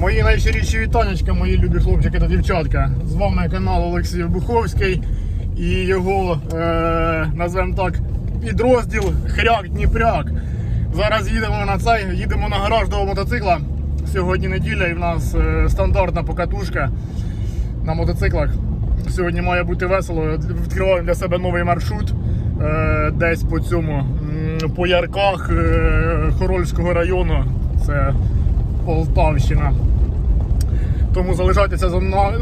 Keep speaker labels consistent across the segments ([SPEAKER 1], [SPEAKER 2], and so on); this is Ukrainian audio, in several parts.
[SPEAKER 1] Мої найщиріші вітанечка, мої любі хлопчики та дівчатка. З вами канал Олексій Буховський і його, е, назвемо так, підрозділ Хряк Дніпряк. Зараз їдемо на цей, їдемо на гараж до мотоцикла. Сьогодні неділя і в нас е, стандартна покатушка на мотоциклах. Сьогодні має бути весело. Відкриваємо для себе новий маршрут е, десь по цьому, по ярках е, Хорольського району. Це Полтавщина. Тому залишайтеся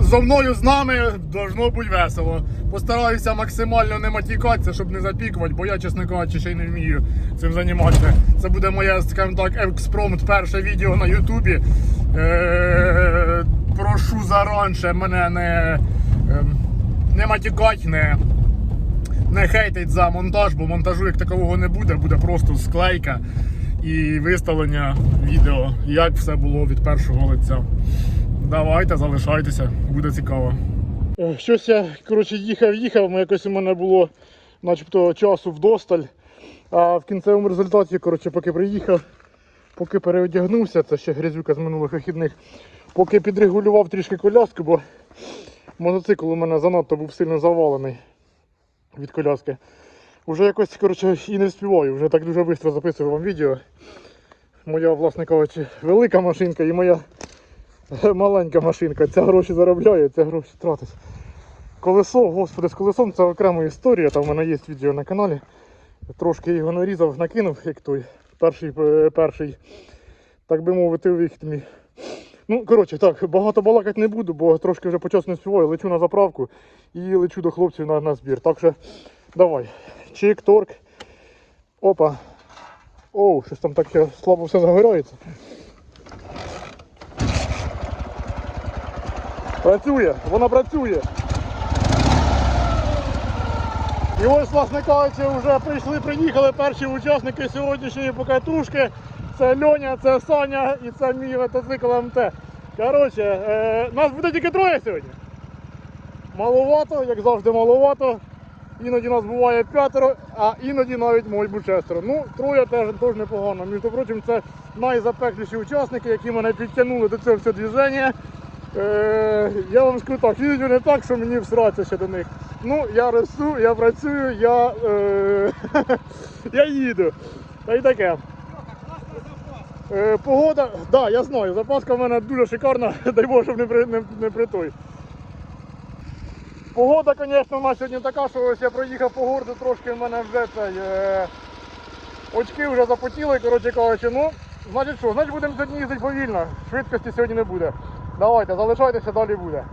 [SPEAKER 1] зо мною, з нами, должно бути весело. Постараюся максимально не матікатися, щоб не запікувати, бо я, чесно кажучи, ще й не вмію цим займатися. Це буде моє, скажімо так, експромт перше відео на Ютубі. Е, прошу заранше мене не, ем, не матікати, не, не хейтить за монтаж, бо монтажу як такового не буде, буде просто склейка і виставлення відео, як все було від першого лиця. Давайте, залишайтеся, буде цікаво. Е, Щось я коротше, їхав, їхав, ну, якось у мене було начебто часу вдосталь. А в кінцевому результаті, коротше, поки приїхав, поки переодягнувся, це ще грязюка з минулих вихідних, поки підрегулював трішки коляску, бо мотоцикл у мене занадто був сильно завалений від коляски. Уже якось коротше, і не вспіваю, вже так дуже швидко записую вам відео. Моя, власне кажучи, велика машинка і моя маленька машинка. Ця гроші заробляє, ця гроші тратить. Колесо, господи, з колесом це окрема історія, там в мене є відео на каналі. Трошки його нарізав, накинув, як той перший, е, перший так би мовити, вихід. Ну, коротше, так, багато балакати не буду, бо трошки вже по не співаю, лечу на заправку і лечу до хлопців на, на збір. Так що давай. Чик, торк. Опа. Оу, щось там так слабо все загорається. Працює, вона працює. І ось, власне кажучи, вже прийшли, приїхали перші учасники сьогоднішньої покатушки. Це Льоня, це Саня і це мій мотоцикл МТ. Коротше, е, нас буде тільки троє сьогодні. Маловато, як завжди, маловато. Іноді нас буває п'ятеро, а іноді навіть може бути шестеро. Ну, троє теж, теж непогано. Між прочим, це найзапекліші учасники, які мене підтягнули до цього всього движення. Е, я вам скажу так, їдуть не так, що мені всратися ще до них. Ну, я росту, я працюю, я, е, я їду. Та й таке. Е, погода, так, да, я знаю, запаска в мене дуже шикарна, дай Боже, щоб не при, не, не при той. Погода, звісно, у нас сьогодні така, що ось я проїхав по городу, трошки в мене вже цей. Е, очки вже запотіли, коротше кажучи, ну, значить що, значить будемо сьогодні їздити повільно, швидкості сьогодні не буде. Давайте, залишайтеся, далі буде.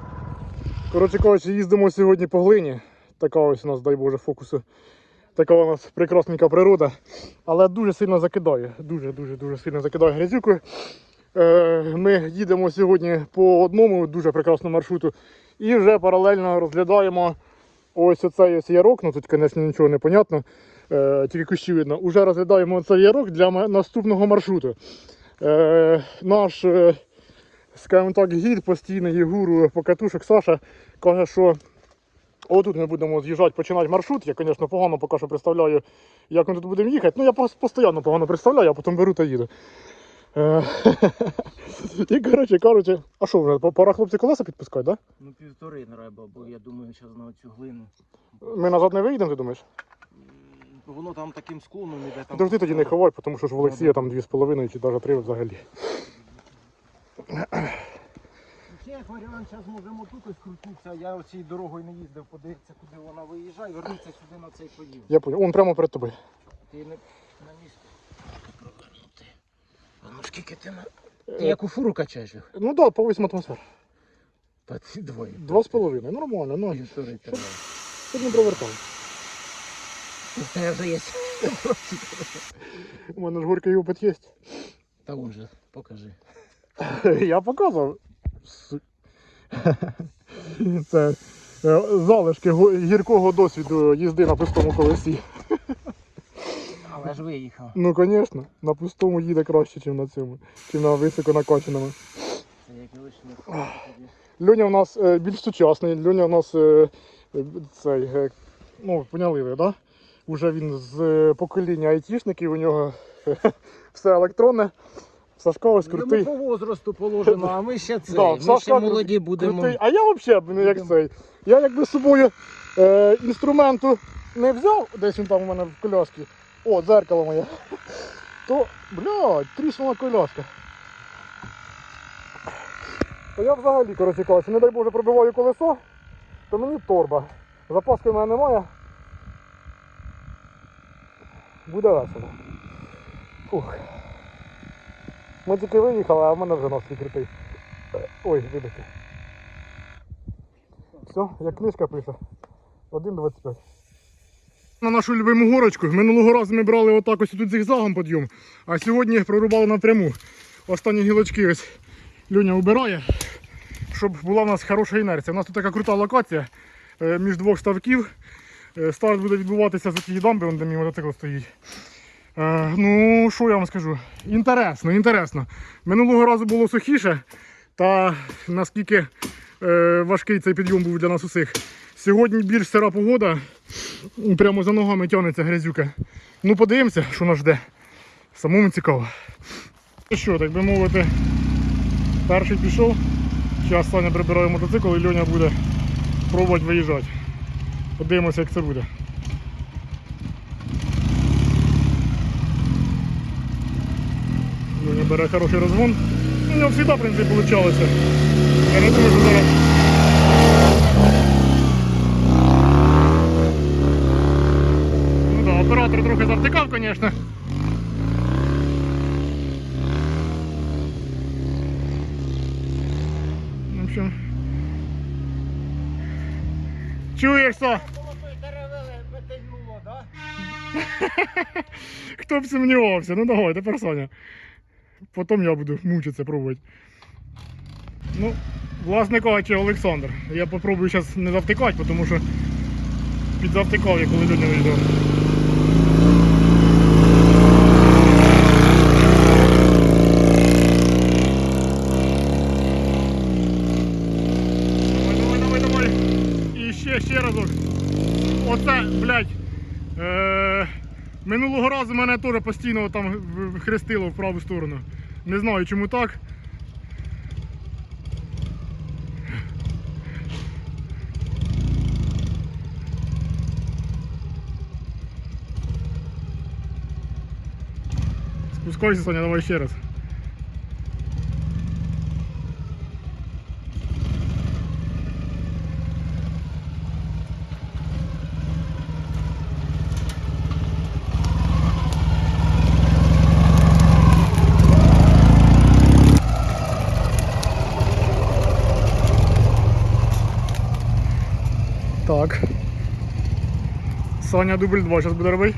[SPEAKER 1] Коротше кажучи, їздимо сьогодні по глині. Така ось у нас, дай Боже, фокусу. Така у нас прекрасненька природа. Але дуже сильно закидає. Дуже-дуже дуже сильно закидає грязюку. Е, Ми їдемо сьогодні по одному дуже прекрасному маршруту і вже паралельно розглядаємо ось оцей ось ярок. Ну тут, звісно, нічого не понятно, е, тільки кущі видно. Уже розглядаємо цей ярок для наступного маршруту. Е, Наш, скажімо так, гід постійний гуру покатушок Саша каже, що Отут ми будемо з'їжджати, починати маршрут. Я, звісно, погано поки що представляю, як ми тут будемо їхати. Ну, я постійно погано представляю, а потім беру та їду. Е, І, коротше, кажучи, а що вже, пора хлопці колеса підпускати, так?
[SPEAKER 2] Ну півтори треба, бо я думаю, зараз на цю глину.
[SPEAKER 1] Ми назад не виїдемо, ти думаєш?
[SPEAKER 2] Воно там таким склоном іде там.
[SPEAKER 1] Завжди тоді не ховай, тому що ж в Олексія там 2,5 чи навіть 3 взагалі.
[SPEAKER 2] Ще як варіант, зараз можемо тут ось крутитися. Я оцією дорогою не їздив, подивитися, куди вона виїжджає, вернутися сюди на цей поділ.
[SPEAKER 1] Я понял. Он прямо перед тобою.
[SPEAKER 2] Ти не на місці. Провернути. А ну скільки ти на. Ти яку фуру качаєш? їх?
[SPEAKER 1] Ну так, да, по 8 атмосфер.
[SPEAKER 2] Та ти двоє.
[SPEAKER 1] 2,5, нормально, ну.
[SPEAKER 2] Півтори треба.
[SPEAKER 1] Тут не провертав.
[SPEAKER 2] У тебе вже є.
[SPEAKER 1] У мене ж горький опит є.
[SPEAKER 2] Та он же, покажи.
[SPEAKER 1] Я показував. Це е, залишки гіркого досвіду їзди на пустому колесі.
[SPEAKER 2] Але ж виїхав.
[SPEAKER 1] Ну, звісно, на пустому їде краще, ніж на цьому, ніж на високо накачаному. Льоня у нас е, більш сучасний, Льоня у нас е, цей, ну, поняли ви, да? Уже він з покоління айтішників, у нього все електронне. Сашка ось
[SPEAKER 2] Йому по возрасту положено, а ми ще це.
[SPEAKER 1] Да,
[SPEAKER 2] ми
[SPEAKER 1] Сашка
[SPEAKER 2] ще молоді
[SPEAKER 1] крутий.
[SPEAKER 2] будемо.
[SPEAKER 1] А я взагалі не як цей. Я якби з собою е, інструменту не взяв, десь він там у мене в коляскі. О, дзеркало моє. То, блядь, тріснула коляска. То я взагалі, коротше кажучи, не дай Боже, пробиваю колесо, то мені торба. Запаски в мене немає. Буде весело. Фух. Ми тільки виїхали, а в мене вже нос відкритий. Ой, вибачте. Все, як книжка пише. 1,25. На нашу любиму горочку. Минулого разу ми брали отак ось тут зігзагом підйом, а сьогодні прорубали напряму. Останні гілочки ось Люня убирає, щоб була в нас хороша інерція. У нас тут така крута локація е, між двох ставків. Е, Старт буде відбуватися за тієї дамби, де мій мотоцикл стоїть. Е, ну, що я вам скажу? Інтересно, інтересно. Минулого разу було сухіше, та наскільки е, важкий цей підйом був для нас усіх. Сьогодні більш сира погода, прямо за ногами тягнеться грязюка. Ну, подивимося, що нас жде. Самому цікаво. Ну що, так би мовити, перший пішов. Зараз Саня прибирає мотоцикл і Льоня буде пробувати виїжджати. Подивимося, як це буде. Льоня бере хороший розгон. У нього завжди, в принципі, вийшло. Я не думаю, що зараз. Ну да, оператор трохи завтикав, звісно. В общем. Чуєш, Са?
[SPEAKER 2] Деревили, метельнуло, да?
[SPEAKER 1] Хто б сумнівався? Ну давай, тепер Саня. Потім я буду мучитися пробувати. Ну, власне кажучи, Олександр. Я попробую зараз не завтикати, тому що підзавтикав я, коли до нього Давай, давай, давай, давай. І ще, ще разок. Оце, блядь. Е, минулого разу мене теж постійно там хрестило в праву сторону. Не знаю чому так. Спускайся, Соня, давай ще раз. Так. Саня дубль 2 зараз буде робити.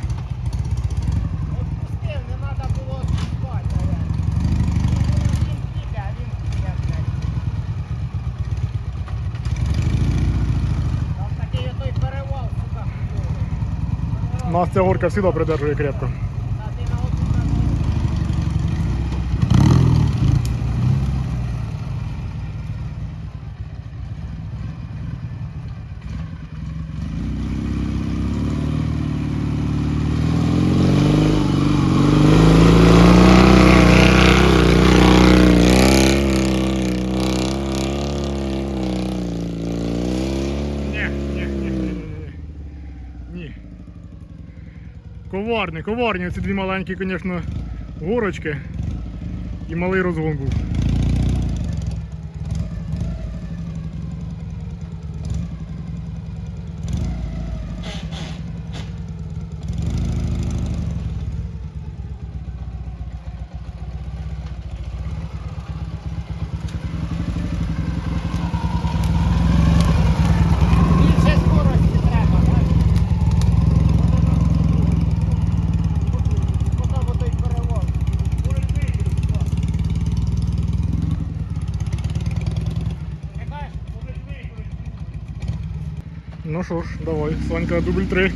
[SPEAKER 1] Нас ця горка завжди придержує крепко.
[SPEAKER 2] Та ти на одну ногу.
[SPEAKER 1] Ні, ні, ні, ні, ні, ні. Ні. Коварні, коварні. Ці дві маленькі, звісно, горочки. І малий розгон був. Ну що ж, давай, Санька, дубль 3.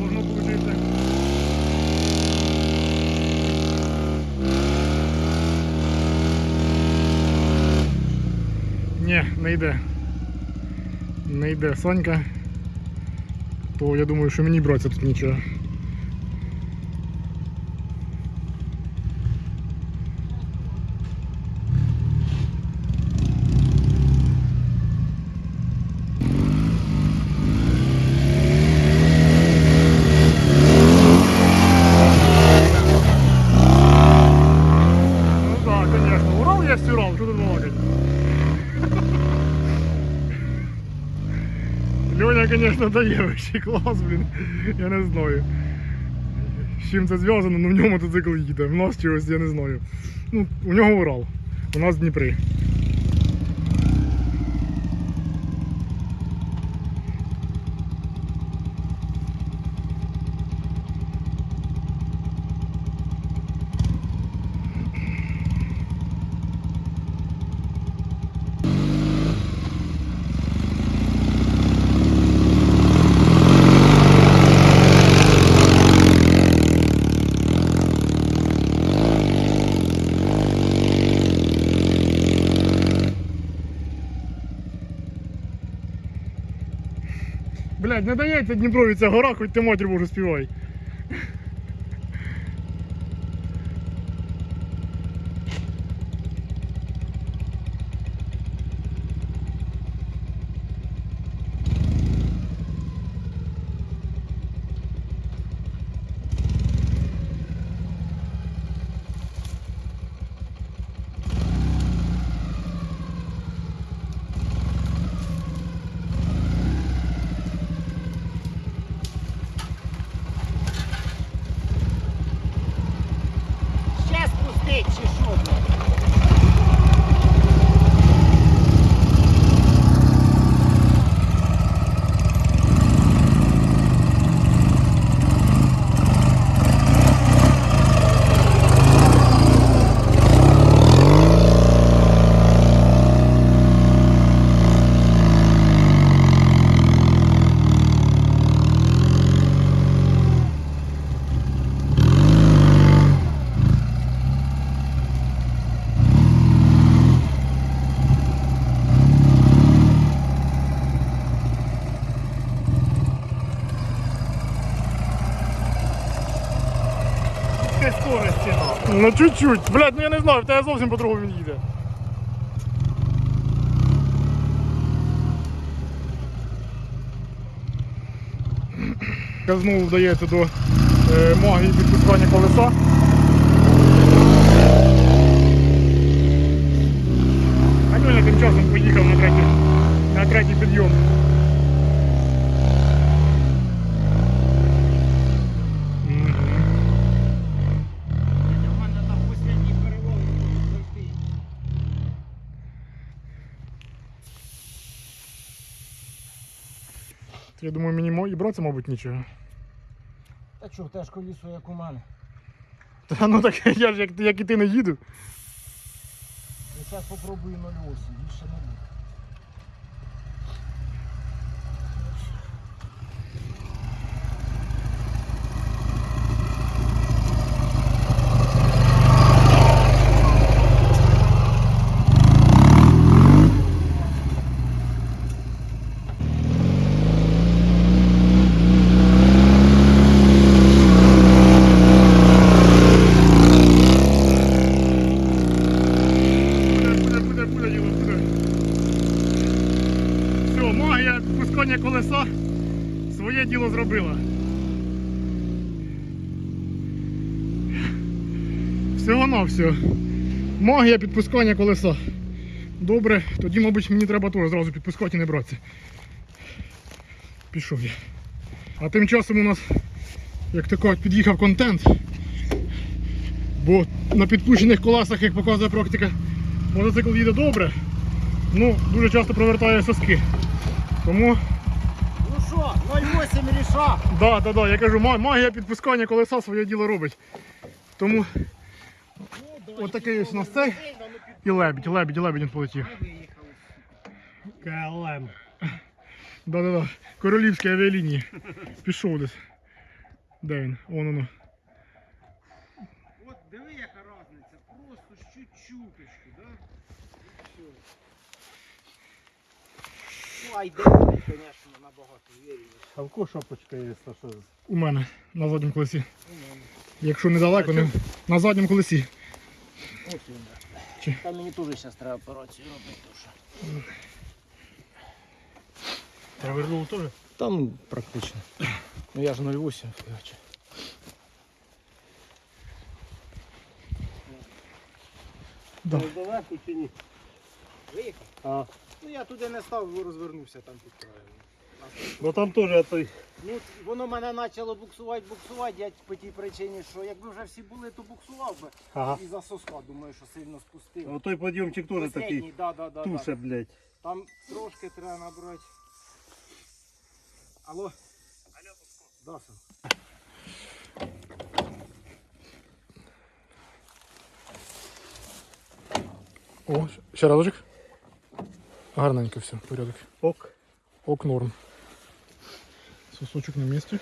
[SPEAKER 1] Можна получити. Ні, не йде. йде Санька, то я думаю, що мені братися тут нічого. Балакать? Льоня, конечно, дає вообще клас, блін. Я не знаю. З чим це зв'язано, але в нього мотоцикл їде. В нас чогось я не знаю. Ну, у нього Урал, у нас Дніпри. Блядь, не дається Дніпрові ця гора, хоч ти матір Божу співай.
[SPEAKER 2] Ще спустить чи що, блядь?
[SPEAKER 1] Ти скорості, Ну чуть-чуть. Блядь, ну я не знаю, в тебе зовсім по-другому він їде. Знову вдається до е, магії підпускання колеса. А Льоня тим часом поїхав на третій, на третій підйом. Мгм.
[SPEAKER 2] У мене там останній перевал не можу пройти.
[SPEAKER 1] Я думаю, мені мо- і братися, мабуть, нічого.
[SPEAKER 2] Та чого, теж колісо, як у мене.
[SPEAKER 1] Та ну так я ж як, як і ти не їду.
[SPEAKER 2] Я зараз попробую 0,8, більше не буде.
[SPEAKER 1] Буде, буде, буде, буде діло, буде. Все, пускання колеса своє діло зробила. Всього на все. Магія підпускання колеса. Добре, тоді, мабуть, мені треба теж зразу підпускати і не братися. Пішов я. А тим часом у нас, як то під'їхав контент. Бо на підпущених колесах, як показує практика, мотоцикл їде добре, ну дуже часто провертає соски. Тому,
[SPEAKER 2] що, 0,8 ріша.
[SPEAKER 1] да, да, да, я кажу, ма- магія підпускання колеса своє діло робить. Тому от такий ось у нас цей і лебідь, лебідь, лебідь він полетів.
[SPEAKER 2] КЛМ.
[SPEAKER 1] Да, да, да. Королівські авіалінії. Пішов десь. Де він? Вон воно.
[SPEAKER 2] От диви, яка різниця. Просто чуть-чуточку, да? Все. Слайд, звісно.
[SPEAKER 3] А в кого шапочка є, що?
[SPEAKER 1] У мене на задньому колесі. Якщо недалеко, не... на задньому колесі.
[SPEAKER 2] Ось він.
[SPEAKER 1] Чи?
[SPEAKER 2] Та мені теж зараз треба операцію робити. то що.
[SPEAKER 1] Провернув теж.
[SPEAKER 2] Там практично. Ну я ж 0,8 фігачу.
[SPEAKER 1] Да.
[SPEAKER 3] Далеко чи ні?
[SPEAKER 2] Виїхав?
[SPEAKER 3] А,
[SPEAKER 2] Ну я туди не став, розвернувся там під краєм.
[SPEAKER 3] Бо там теж той.
[SPEAKER 2] Ну, воно мене почало буксувати, буксувати, я по тій причині, що якби вже всі були, то буксував би.
[SPEAKER 3] Ага.
[SPEAKER 2] І за соска, думаю, що сильно спустив.
[SPEAKER 3] А той підйомчик теж такий.
[SPEAKER 2] да, да, да,
[SPEAKER 3] Туше,
[SPEAKER 2] да.
[SPEAKER 3] блядь.
[SPEAKER 2] Там трошки треба набрати. Алло? Алло, Да, син.
[SPEAKER 1] О, ще разочок. Гарненько все, порядок.
[SPEAKER 3] Ок.
[SPEAKER 1] Ок норм. Сосочок на місці.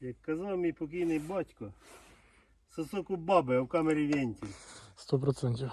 [SPEAKER 3] Як казав мій покійний батько, сосок у баби, а в камері вентиль.
[SPEAKER 1] Сто процентів.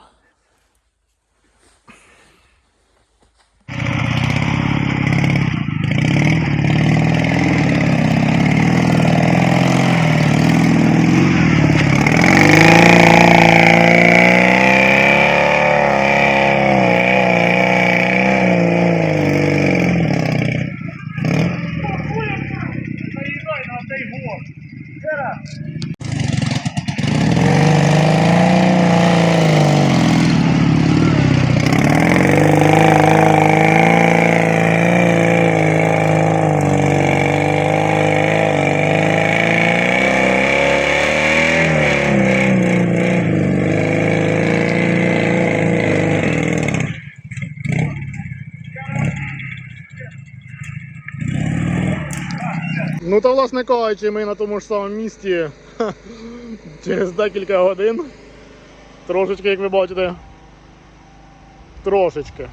[SPEAKER 1] Власне кажучи, ми на тому ж самому місці через декілька годин. Трошечки, як ви бачите. Трошечки.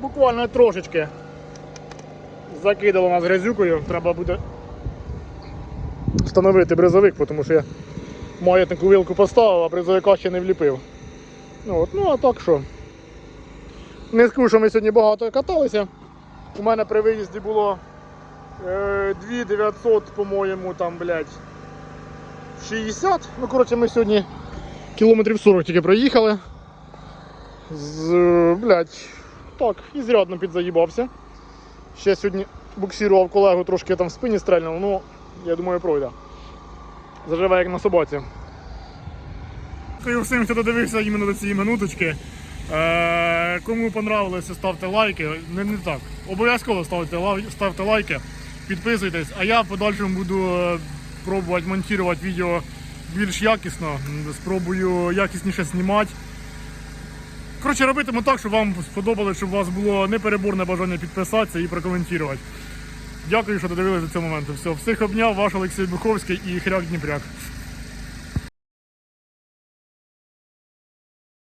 [SPEAKER 1] Буквально трошечки. Закидало нас грязюкою. Треба буде встановити бризовик, тому що я маятнику вилку поставив, а бризовика ще не вліпив. Ну, от, ну а так що. Не скажу, що ми сьогодні багато каталися. У мене при виїзді було 2900, по-моєму, там, блядь, 60. Ну, коротше, ми сьогодні кілометрів 40 тільки проїхали. З, е, блядь, так, ізрядно підзаїбався. Ще сьогодні буксирував колегу, трошки там в спині стрельнув, ну, я думаю, пройде. Заживе як на собаці. Дякую всім, хто додивився іменно до цієї минуточки. Е, кому понравилося, ставте лайки. Не, не так. Обов'язково ставте, ставте лайки, підписуйтесь, а я в подальшому буду е, пробувати монтувати відео більш якісно. Спробую якісніше знімати. Коротше, робитиму так, щоб вам сподобалось, щоб у вас було непереборне бажання підписатися і прокоментувати. Дякую, що додивилися до цього моменту. Все, всіх обняв, ваш Олексій Буховський і Хряк Дніпряк.